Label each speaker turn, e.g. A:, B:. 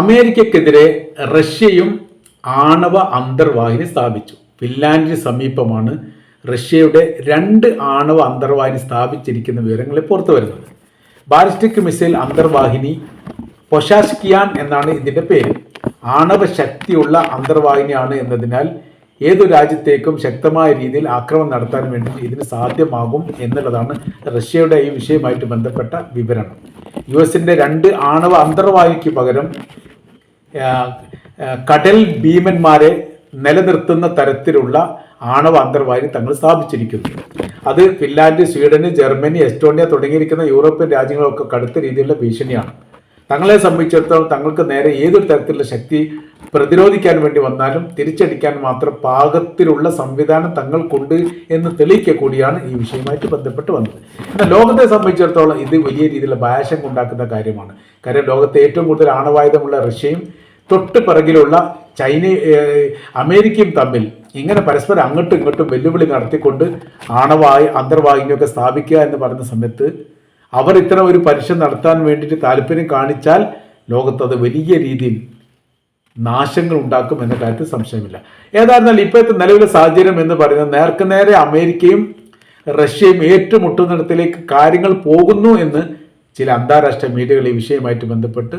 A: അമേരിക്കക്കെതിരെ റഷ്യയും ആണവ അന്തർവാഹിനി സ്ഥാപിച്ചു. ഫിൻലാൻഡിന് സമീപമാണ് റഷ്യയുടെ രണ്ട് ആണവ അന്തർവാഹിനി സ്ഥാപിച്ചിരിക്കുന്ന വിവരങ്ങൾ പുറത്തു വരുന്നത്. ബാലിസ്റ്റിക് മിസൈൽ അന്തർവാഹിനി പൊഷാഷ്കിയാൻ എന്നാണ് ഇതിന്റെ പേര്. ആണവ ശക്തിയുള്ള അന്തർവാഹിനിയാണ് എന്നതിനാൽ ഏതു രാജ്യത്തേക്കും ശക്തമായ രീതിയിൽ ആക്രമണം നടത്താൻ വേണ്ടി ഇതിന് സാധ്യമാകും എന്നുള്ളതാണ് റഷ്യയുടെ ഈ വിഷയവുമായിട്ട് ബന്ധപ്പെട്ട വിവരണം. യു എസിന്റെ രണ്ട് ആണവ അന്തർവാഹിക്ക് പകരം കടൽ ഭീമന്മാരെ നിലനിർത്തുന്ന തരത്തിലുള്ള ആണവ അന്തർവാഹിനി തങ്ങൾ സ്ഥാപിച്ചിരിക്കുന്നു. അത് ഫിൻലാൻഡ് സ്വീഡന് ജർമ്മനി എസ്റ്റോണിയ തുടങ്ങിയിരിക്കുന്ന യൂറോപ്യൻ രാജ്യങ്ങളൊക്കെ കടുത്ത രീതിയിലുള്ള ഭീഷണിയാണ്. തങ്ങളെ സംബന്ധിച്ചിടത്തോളം തങ്ങൾക്ക് നേരെ ഏതൊരു തരത്തിലുള്ള ശക്തി പ്രതിരോധിക്കാൻ വേണ്ടി വന്നാലും തിരിച്ചടിക്കാൻ മാത്രം പാകത്തിലുള്ള സംവിധാനം തങ്ങൾക്കുണ്ട് എന്ന് തെളിയിക്കുക കൂടിയാണ് ഈ വിഷയമായിട്ട് ബന്ധപ്പെട്ട് വന്നത്. എന്നാൽ ലോകത്തെ സംബന്ധിച്ചിടത്തോളം ഇത് വലിയ രീതിയിലുള്ള ഭാഷം ഉണ്ടാക്കുന്ന കാര്യമാണ്. കാര്യം ലോകത്തെ ഏറ്റവും കൂടുതൽ ആണവായുധമുള്ള റഷ്യയും തൊട്ട് പിറകിലുള്ള ചൈന അമേരിക്കയും തമ്മിൽ ഇങ്ങനെ പരസ്പരം അങ്ങോട്ടും ഇങ്ങോട്ടും വെല്ലുവിളി നടത്തിക്കൊണ്ട് ആണവായു അന്തർവാഹിനിയൊക്കെ സ്ഥാപിക്കുക എന്ന് പറയുന്ന സമയത്ത് അവർ ഇത്തരം ഒരു പരീക്ഷ നടത്താൻ വേണ്ടിയിട്ട് താല്പര്യം കാണിച്ചാൽ ലോകത്ത് അത് വലിയ രീതിയിൽ നാശങ്ങൾ ഉണ്ടാക്കും എന്ന കാര്യത്തിൽ സംശയമില്ല. ഏതായിരുന്നാലും ഇപ്പോഴത്തെ നിലവിലെ സാഹചര്യം എന്ന് പറയുന്നത് നേർക്കുനേരെ അമേരിക്കയും റഷ്യയും ഏറ്റുമുട്ടുന്നിടത്തിലേക്ക് കാര്യങ്ങൾ പോകുന്നു എന്ന് ചില അന്താരാഷ്ട്ര മീഡിയകൾ ഈ വിഷയവുമായിട്ട് ബന്ധപ്പെട്ട്